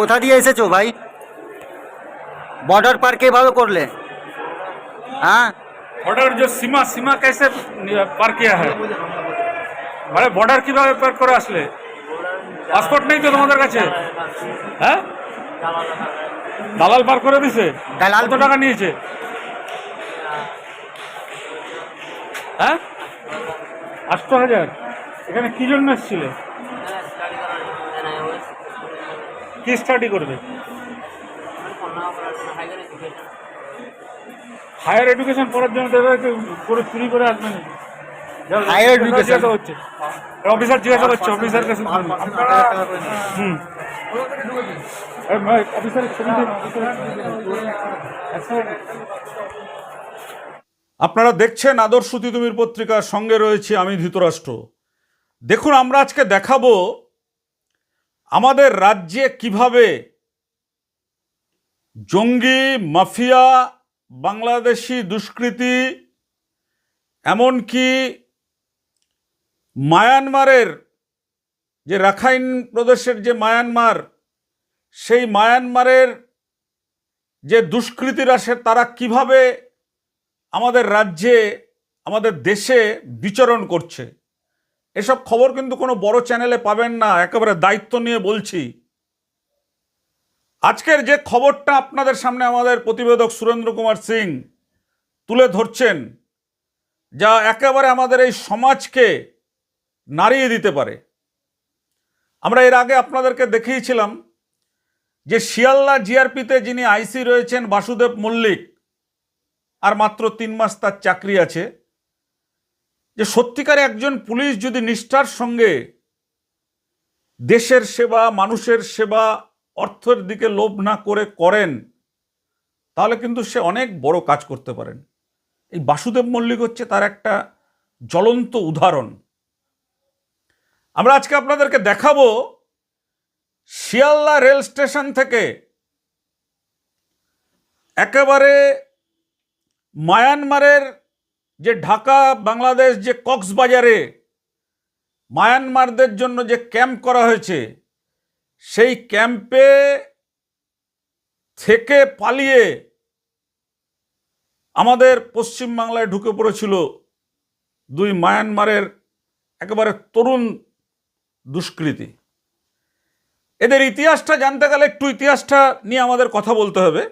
কোথা দিয়ে এসেছ ভাই? বর্ডার পার কীভাবে করলে। হ্যাঁ? বর্ডার যে সীমা সীমা কেসে পার কে হ্যাঁ। মানে বর্ডার কীভাবে পার করে আসলে? পাসপোর্ট নেই তো তোমাদের কাছে? হ্যাঁ? দালাল পার করে দিছে? দালাল তো টাকা নিয়েছে? হ্যাঁ? আটশো হাজার। এখানে কি জন্য এসেছিলে? কি স্টাডি করবে? হায়ার এডুকেশন পড়ার জন্য করে চুরি করে আসবে education? হচ্ছে অফিসার জিজ্ঞাসা করছে অফিসার কাছে হুম। আপনারা দেখছেন আদর্শ তিতুমির পত্রিকার সঙ্গে রয়েছে আমি ধৃতরাষ্ট্র। দেখুন আমরা আজকে দেখাবো আমাদের রাজ্যে কীভাবে জঙ্গি, মাফিয়া, বাংলাদেশি দুষ্কৃতি, এমনকি মায়ানমারের যে রাখাইন প্রদেশের যে মায়ানমার, সেই মায়ানমারের যে দুষ্কৃতীরা সে, তারা কীভাবে আমাদের রাজ্যে, আমাদের দেশে বিচরণ করছে? এসব খবর কিন্তু কোনো বড় চ্যানেলে পাবেন না, একেবারে দায়িত্ব নিয়ে বলছি। আজকের যে খবরটা আপনাদের সামনে আমাদের প্রতিবেদক সুরেন্দ্র কুমার সিং তুলে ধরছেন, যা একেবারে আমাদের এই সমাজকে নাড়িয়ে দিতে পারে। আমরা এর আগে আপনাদেরকে দেখিয়েছিলাম যে শিয়ালদা জিআরপিতে যিনি আইসি রয়েছেন বাসুদেব মল্লিক, আর মাত্র তিন মাস তার চাকরি আছে যে সত্যিকারে একজন পুলিশ যদি নিষ্ঠার সঙ্গে দেশের সেবা, মানুষের সেবা, অর্থের দিকে লোভ না করে করেন, তাহলে কিন্তু সে অনেক বড় কাজ করতে পারেন। এই বাসুদেব মল্লিক হচ্ছে তার একটা জ্বলন্ত উদাহরণ। আমরা আজকে আপনাদেরকে দেখাবো শিয়ালদা রেল স্টেশন থেকে একেবারে মায়ানমারের যে ঢাকা, বাংলাদেশ যে কক্সবাজারে মায়ানমারদের জন্য যে ক্যাম্প করা হয়েছে, সেই ক্যাম্পে থেকে পালিয়ে আমাদের পশ্চিমবাংলায় ঢুকে পড়েছিল দুই মায়ানমারের একেবারে তরুণ দুষ্কৃতী। এদের ইতিহাসটা জানতে গেলে একটু ইতিহাসটা নিয়ে আমাদের কথা বলতে হবে।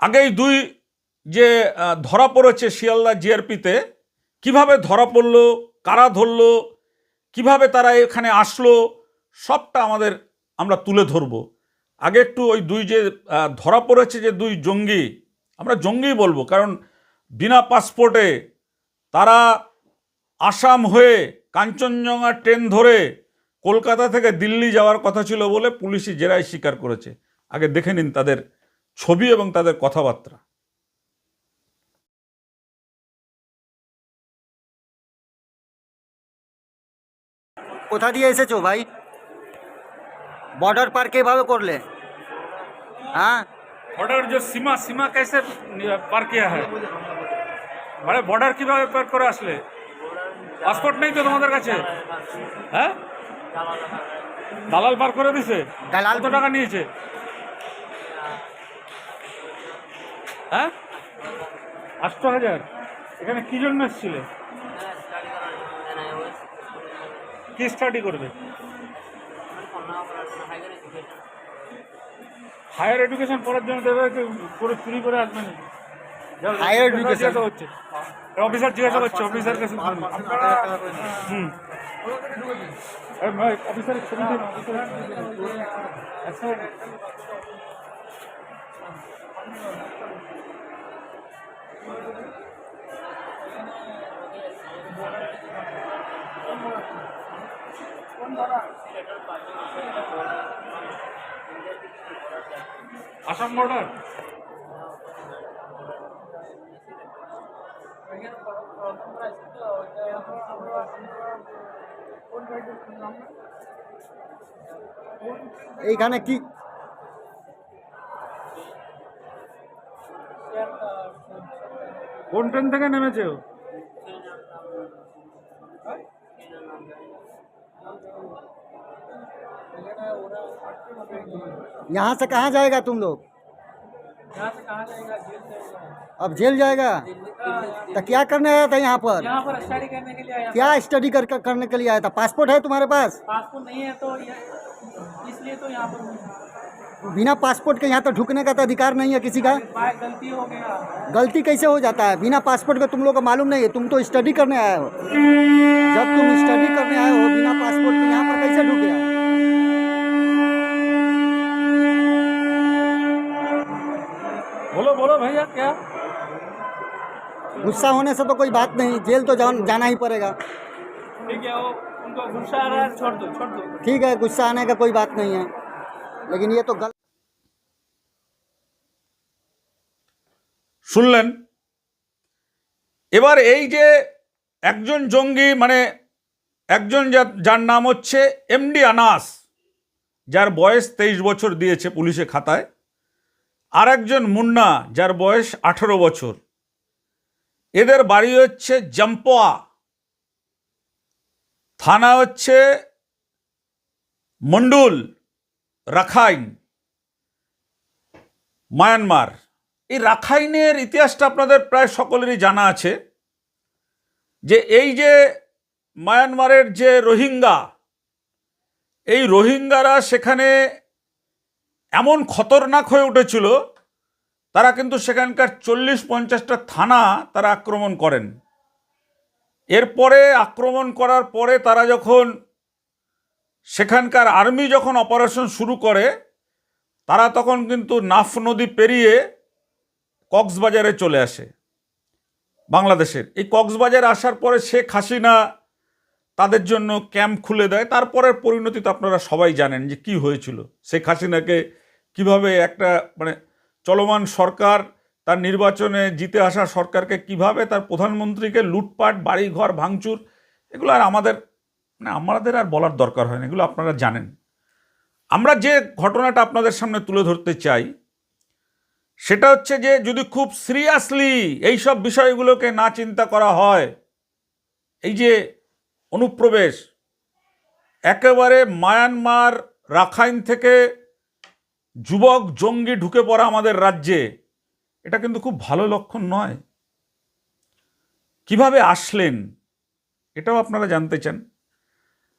আগেই দুই যে ধরা পড়েছে শিয়ালদা জিআরপিতে, কীভাবে ধরা পড়ল, কারা ধরলো, কীভাবে তারা এখানে আসলো, সবটা আমাদের আমরা তুলে ধরবো। আগে একটু ওই দুই যে ধরা পড়েছে যে দুই জঙ্গি, আমরা জঙ্গি বলব, কারণ বিনা পাসপোর্টে তারা আসাম হয়ে কাঞ্চনজঙ্ঘা ট্রেন ধরে কলকাতা থেকে দিল্লি যাওয়ার কথা ছিল বলে পুলিশি জেরায় স্বীকার করেছে। আগে দেখে নিন তাদের ছবি এবং তাদের কথাবার্তা। কোথা দিয়ে এসেছ ভাই? বর্ডার পার কীভাবে করলে। হ্যাঁ? বর্ডার যে সীমা সীমা কেসে পার কিয়া হ্যাঁ। মানে বর্ডার কীভাবে পার করে আসলে? পাসপোর্ট নেই তো তোমাদের কাছে? হ্যাঁ? দালাল পার করে দিছে? দালাল তো টাকা নিয়েছে? হ্যাঁ? আটশো হাজার। এখানে কি জন্য এসেছিলে? কি স্টাডি করবে? হায়ার এডুকেশন পড়ার জন্য করে চুরি করে আসবে Higher education? জিজ্ঞাসা হচ্ছে অফিসার জিজ্ঞাসা করছে অফিসার কাছে হুম। অফিসার ছবি আসাম বর্ডার এইখানে কি? কোন ট্রেন থেকে নেমেছে? यहाँ से कहाँ जाएगा तुम लोग? अब जेल जाएगा? तो क्या करने आया था यहाँ पर? यहाँ पर स्टडी करने के लिए आया क्या स्टडी कर, करने के लिए आया था? पासपोर्ट है तुम्हारे पास? पासपोर्ट नहीं है तो इसलिए तो यहाँ पर बिना पासपोर्ट के यहाँ तो ढुकने का तो अधिकार नहीं है किसी का। गलती हो गया। गलती कैसे हो जाता है? बिना पासपोर्ट के तुम लोग को मालूम नहीं है। तुम तो स्टडी करने आए हो। जब तुम स्टडी करने आए हो बिना पासपोर्ट के यहाँ पर कैसे ढुक गुस्सा होने से तो कोई बात नहीं जेल तो जान, जाना ही पड़ेगा ठीक है वो उनको गुस्सा आ रहा है छोड़ दो छोड़ दो ठीक है गुस्सा आने का कोई बात नहीं है लेकिन ये तो गलत শুনলেন এবার এই যে একজন জঙ্গি মানে একজন যা- যার নাম হচ্ছে এমডি আনাস যার বয়স তেইশ বছর দিয়েছে পুলিশে খাতায় আর একজন মুন্না যার বয়স আঠেরো বছর এদের বাড়ি হচ্ছে জাম্পোয়া। থানা হচ্ছে মন্ডুল, রাখাইন, মায়ানমার। এই রাখাইনের ইতিহাসটা আপনাদের প্রায় সকলেরই জানা আছে যে এই যে মায়ানমারের যে রোহিঙ্গা, এই রোহিঙ্গারা সেখানে এমন খতরনাক হয়ে উঠেছিল তারা কিন্তু সেখানকার চল্লিশ পঞ্চাশটা থানা তারা আক্রমণ করেন। এরপরে আক্রমণ করার পরে তারা যখন সেখানকার আর্মি যখন অপারেশন শুরু করে, তারা তখন কিন্তু নাফ নদী পেরিয়ে কক্সবাজারে চলে আসে বাংলাদেশের। এই কক্সবাজারে আসার পরে শেখ হাসিনা তাদের জন্য ক্যাম্প খুলে দেয়। তারপরের পরিণতি তো আপনারা সবাই জানেন যে কি হয়েছিল। শেখ হাসিনাকে কীভাবে একটা মানে চলমান সরকার, তার নির্বাচনে জিতে আসা সরকারকে কীভাবে তার প্রধানমন্ত্রীকে লুটপাট, বাড়িঘর, ভাঙচুর, এগুলো আর আমাদের মানে আমাদের আর বলার দরকার হয় না, এগুলো আপনারা জানেন। আমরা যে ঘটনাটা আপনাদের সামনে তুলে ধরতে চাই, সেটা হচ্ছে যে যদি খুব সিরিয়াসলি এই সব বিষয়গুলোকে না চিন্তা করা হয়, এই যে অনুপ্রবেশ, একেবারে মায়ানমার, রাখাইন থেকে যুবক জঙ্গি ঢুকে পড়া আমাদের রাজ্যে, এটা কিন্তু খুব ভালো লক্ষণ নয়। কীভাবে আসলেন, এটাও আপনারা জানতে চান।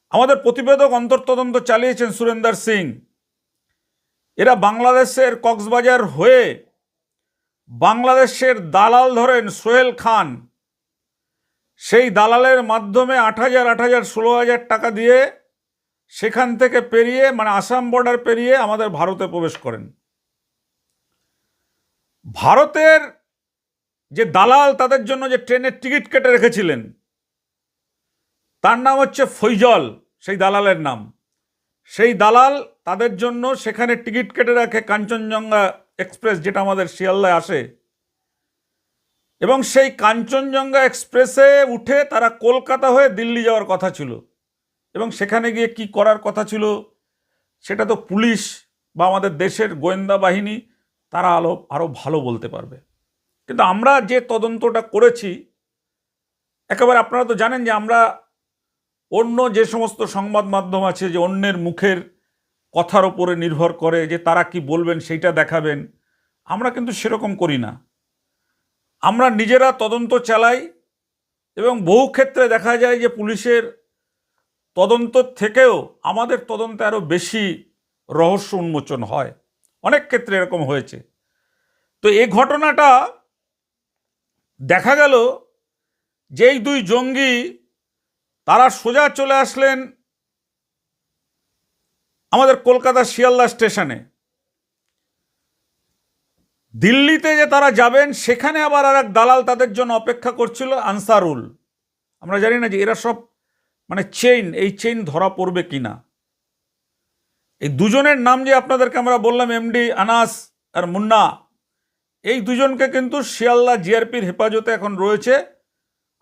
আমাদের প্রতিবেদক অন্তর্তদন্ত চালিয়েছেন সুরেন্দার সিং। এরা বাংলাদেশের কক্সবাজার হয়ে বাংলাদেশের দালাল ধরেন সোহেল খান। সেই দালালের মাধ্যমে আট হাজার আট হাজার, ষোলো হাজার টাকা দিয়ে সেখান থেকে পেরিয়ে মানে আসাম বর্ডার পেরিয়ে আমাদের ভারতে প্রবেশ করেন। ভারতের যে দালাল, তাদের জন্য যে ট্রেনের টিকিট কেটে রেখেছিলেন, তার নাম হচ্ছে ফৈজল, সেই দালালের নাম। সেই দালাল তাদের জন্য সেখানে টিকিট কেটে রাখে কাঞ্চনজঙ্ঘা এক্সপ্রেস, যেটা আমাদের শিয়ালদায় আসে। এবং সেই কাঞ্চনজঙ্ঘা এক্সপ্রেসে উঠে তারা কলকাতা হয়ে দিল্লি যাওয়ার কথা ছিল। এবং সেখানে গিয়ে কি করার কথা ছিল? সেটা তো পুলিশ বা আমাদের দেশের গোয়েন্দা বাহিনী, তারা আলো আরও ভালো বলতে পারবে। কিন্তু আমরা যে তদন্তটা করেছি, একেবারে আপনারা তো জানেন যে আমরা অন্য যে সমস্ত সংবাদ মাধ্যম আছে, যে অন্যের মুখের কথার ওপরে নির্ভর করে যে তারা কি বলবেন, সেইটা দেখাবেন, আমরা কিন্তু সেরকম করি না। আমরা নিজেরা তদন্ত চালাই এবং বহু ক্ষেত্রে দেখা যায় যে পুলিশের তদন্ত থেকেও আমাদের তদন্তে আরও বেশি রহস্য উন্মোচন হয়। অনেক ক্ষেত্রে এরকম হয়েছে। তো এই ঘটনাটা দেখা গেল যেই দুই জঙ্গি তারা সোজা চলে আসলেন আমাদের কলকাতা শিয়ালদা স্টেশনে। দিল্লিতে যে তারা যাবেন, সেখানে আবার আর এক দালাল তাদের জন্য অপেক্ষা করছিল, আনসারুল। আমরা জানি না যে এরা সব মানে চেইন এই চেইন ধরা পড়বে কিনা? এই দুজনের নাম যে আপনাদেরকে আমরা বললাম এমডি আনাস আর মুন্না, এই দুজনকে কিন্তু শিয়ালদা জিআরপির হেফাজতে এখন রয়েছে।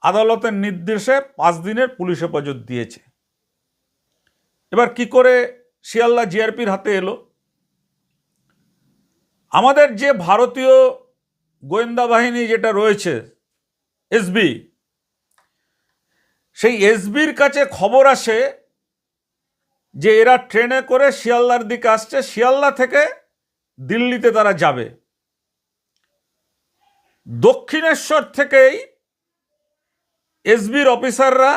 আদালতের নির্দেশে পাঁচ দিনের পুলিশ হেফাজত দিয়েছে। এবার কি করে শিয়ালদা জিআরপির হাতে এলো? আমাদের যে ভারতীয় গোয়েন্দা বাহিনী যেটা রয়েছে এসবি সেই এসবির কাছে খবর আসে যে এরা ট্রেনে করে শিয়ালদার দিকে আসছে, শিয়ালদা থেকে দিল্লিতে তারা যাবে। দক্ষিণেশ্বর থেকেই এসবির অফিসাররা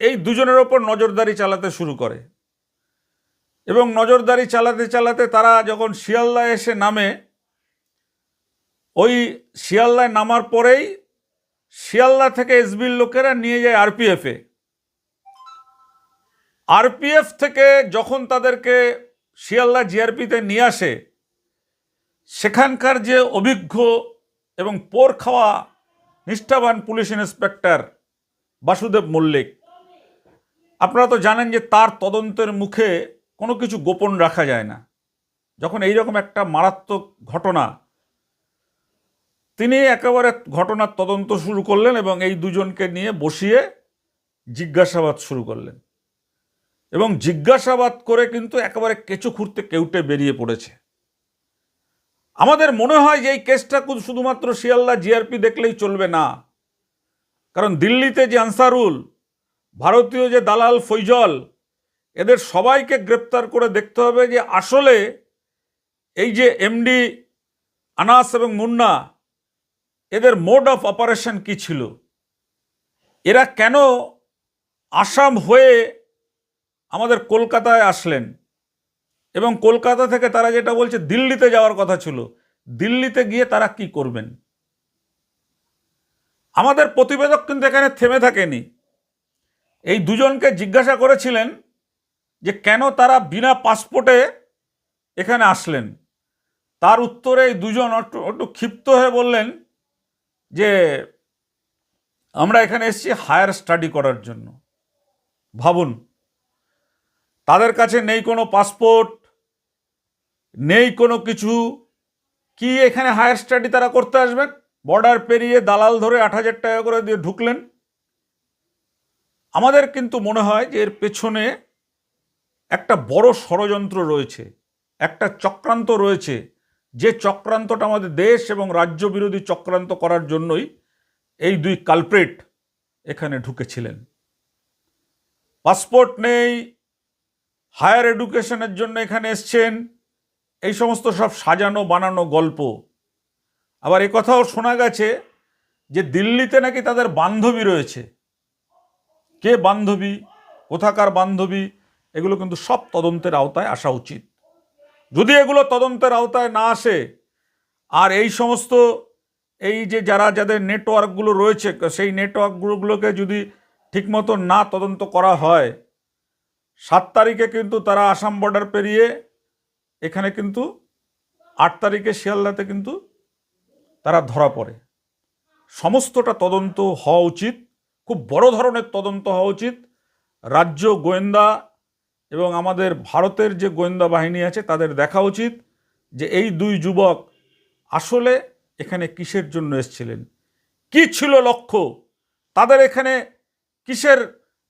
এই দুজনের ওপর নজরদারি চালাতে শুরু করে এবং নজরদারি চালাতে চালাতে তারা যখন শিয়ালদা এসে নামে, ওই শিয়ালদায় নামার পরেই শিয়ালদা থেকে এসবির লোকেরা নিয়ে যায় আরপিএফে আরপিএফ থেকে যখন তাদেরকে শিয়ালদা জিআরপিতে নিয়ে আসে, সেখানকার যে অভিজ্ঞ এবং পোর খাওয়া নিষ্ঠাবান পুলিশ ইন্সপেক্টর বাসুদেব মল্লিক, আপনারা তো জানেন যে তার তদন্তের মুখে কোনো কিছু গোপন রাখা যায় না। যখন এই রকম একটা মারাত্মক ঘটনা তিনি একেবারে ঘটনার তদন্ত শুরু করলেন এবং এই দুজনকে নিয়ে বসিয়ে জিজ্ঞাসাবাদ শুরু করলেন। এবং জিজ্ঞাসাবাদ করে কিন্তু একেবারে কেঁচো খুঁড়তে কেউটে বেরিয়ে পড়েছে। আমাদের মনে হয় যে এই কেসটা শুধু- শুধুমাত্র শিয়ালদা জিআরপি দেখলেই চলবে না। কারণ দিল্লিতে যে আনসারুল, ভারতীয় যে দালাল ফৈজল, এদের সবাইকে গ্রেপ্তার করে দেখতে হবে যে আসলে এই যে এমডি আনাস এবং মুন্না এদের মোড অফ অপারেশন কি ছিল? এরা কেন আসাম হয়ে আমাদের কলকাতায় আসলেন? এবং কলকাতা থেকে তারা যেটা বলছে, দিল্লিতে যাওয়ার কথা ছিল। দিল্লিতে গিয়ে তারা কি করবেন? আমাদের প্রতিবেদক কিন্তু এখানে থেমে থাকেনি। এই দুজনকে জিজ্ঞাসা করেছিলেন যে কেন তারা বিনা পাসপোর্টে এখানে আসলেন। তার উত্তরে এই দুজন একটু ক্ষিপ্ত হয়ে বললেন যে আমরা এখানে এসেছি হায়ার স্টাডি করার জন্য। ভাবুন, তাদের কাছে নেই কোনো পাসপোর্ট নেই কোনো কিছু, কি এখানে হায়ার স্টাডি তারা করতে আসবেন? বর্ডার পেরিয়ে দালাল ধরে আট হাজার টাকা করে দিয়ে ঢুকলেন। আমাদের কিন্তু মনে হয় যে এর পেছনে একটা বড় ষড়যন্ত্র রয়েছে, একটা চক্রান্ত রয়েছে। যে চক্রান্তটা আমাদের দেশ এবং রাজ্য বিরোধী চক্রান্ত করার জন্যই এই দুই কালপ্রেট এখানে ঢুকেছিলেন। পাসপোর্ট নেই হায়ার এডুকেশনের জন্য এখানে এসছেন, এই সমস্ত সব সাজানো বানানো গল্প। আবার কথাও শোনা গেছে যে দিল্লিতে নাকি তাদের বান্ধবী রয়েছে। কে বান্ধবী? কোথাকার বান্ধবী? এগুলো কিন্তু সব তদন্তের আওতায় আসা উচিত। যদি এগুলো তদন্তের আওতায় না আসে, আর এই সমস্ত এই যে যারা, যাদের নেটওয়ার্কগুলো রয়েছে, সেই নেটওয়ার্কগুলোকে যদি ঠিকমতো না তদন্ত করা হয়, সাত তারিখে কিন্তু তারা আসাম বর্ডার পেরিয়ে এখানে কিন্তু আট তারিখে শিয়ালদাতে কিন্তু তারা ধরা পড়ে। সমস্তটা তদন্ত হওয়া উচিত, খুব বড় ধরনের তদন্ত হওয়া উচিত। রাজ্য গোয়েন্দা এবং আমাদের ভারতের যে গোয়েন্দা বাহিনী আছে, তাদের দেখা উচিত যে এই দুই যুবক আসলে এখানে কিসের জন্য এসেছিলেন? কি ছিল লক্ষ্য? তাদের এখানে কিসের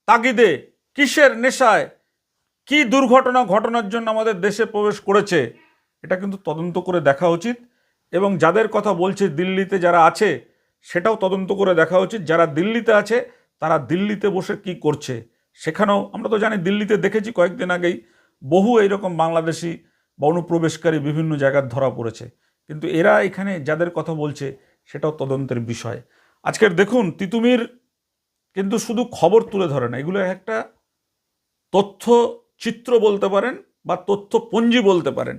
তাগিদে, কিসের নেশায়, কি দুর্ঘটনা ঘটনার জন্য আমাদের দেশে প্রবেশ করেছে, এটা কিন্তু তদন্ত করে দেখা উচিত। এবং যাদের কথা বলছে দিল্লিতে যারা আছে, সেটাও তদন্ত করে দেখা উচিত। যারা দিল্লিতে আছে, তারা দিল্লিতে বসে কি করছে? সেখানেও আমরা তো জানি দিল্লিতে দেখেছি কয়েকদিন আগেই বহু এইরকম বাংলাদেশি বা অনুপ্রবেশকারী বিভিন্ন জায়গায় ধরা পড়েছে। কিন্তু এরা এখানে যাদের কথা বলছে, সেটাও তদন্তের বিষয়। আজকের দেখুন, তিতুমির কিন্তু শুধু খবর তুলে ধরে না, এগুলো একটা তথ্য চিত্র বলতে পারেন বা তথ্য পঞ্জি বলতে পারেন।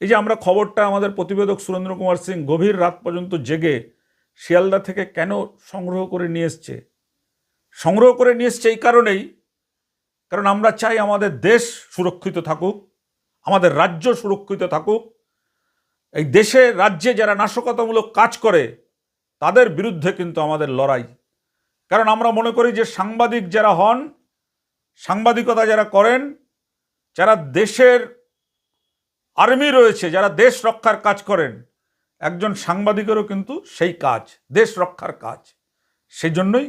এই যে আমরা খবরটা আমাদের প্রতিবেদক সুরেন্দ্র কুমার সিং গভীর রাত পর্যন্ত জেগে শিয়ালদা থেকে কেন সংগ্রহ করে নিয়ে এসছে সংগ্রহ করে নিয়ে এই কারণেই, কারণ আমরা চাই আমাদের দেশ সুরক্ষিত থাকুক, আমাদের রাজ্য সুরক্ষিত থাকুক। এই দেশে রাজ্যে যারা নাশকতামূলক কাজ করে, তাদের বিরুদ্ধে কিন্তু আমাদের লড়াই। কারণ আমরা মনে করি যে সাংবাদিক যারা হন, সাংবাদিকতা যারা করেন, যারা দেশের আর্মি রয়েছে, যারা দেশ রক্ষার কাজ করেন, একজন সাংবাদিকেরও কিন্তু সেই কাজ, দেশ রক্ষার কাজ। সেই জন্যই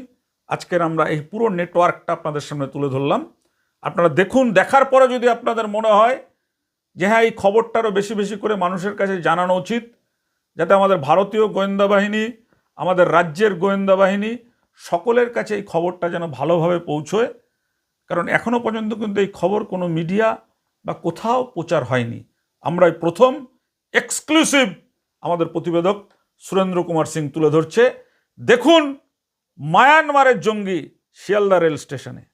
আজকের আমরা এই পুরো নেটওয়ার্কটা আপনাদের সামনে তুলে ধরলাম। আপনারা দেখুন, দেখার পরে যদি আপনাদের মনে হয় যে হ্যাঁ এই খবরটারও বেশি বেশি করে মানুষের কাছে জানানো উচিত, যাতে আমাদের ভারতীয় গোয়েন্দা বাহিনী, আমাদের রাজ্যের গোয়েন্দা বাহিনী সকলের কাছে এই খবরটা যেন ভালোভাবে পৌঁছয়। কারণ এখনও পর্যন্ত কিন্তু এই খবর কোনো মিডিয়া বা কোথাও প্রচার হয়নি। আমরাই প্রথম এক্সক্লুসিভ আমাদের প্রতিবেদক সুরেন্দ্র কুমার সিং তুলে ধরছে। দেখুন মায়ানমারের জঙ্গি শিয়ালদা রেল স্টেশনে।